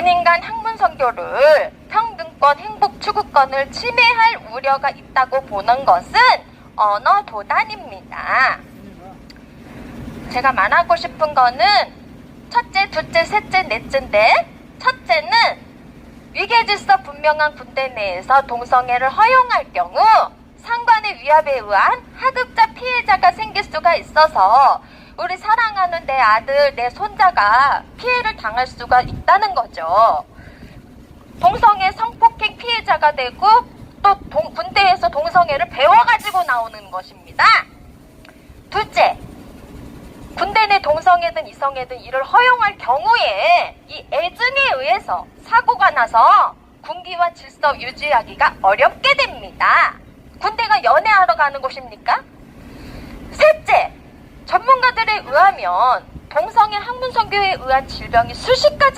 군인 간 학문 선교를 평등권, 행복 추구권을 침해할 우려가 있다고 보는 것은 언어 도단입니다. 제가 말하고 싶은 거는 첫째, 둘째, 셋째, 넷째인데 첫째는 위계질서 분명한 군대 내에서 동성애를 허용할 경우 상관의 위협에 의한 하급자 피해자가 생길 수가 있어서 우리 사랑하는 내 아들, 내 손자가 피해를 당할 수가 있다는 거죠. 동성애 성폭행 피해자가 되고 또 동- 군대에서 동성애를 배워가지고 나오는 것입니다. 둘째, 군대 내 동성애든 이성애든 이를 허용할 경우에 이 애증에 의해서 사고가 나서 군기와 질서 유지하기가 어렵게 됩니다. 군대가 연애하러 가는 곳입니까? 셋 째, 전문가들에 의하면 동성애 학문성교에 의한 질병이 수십 가지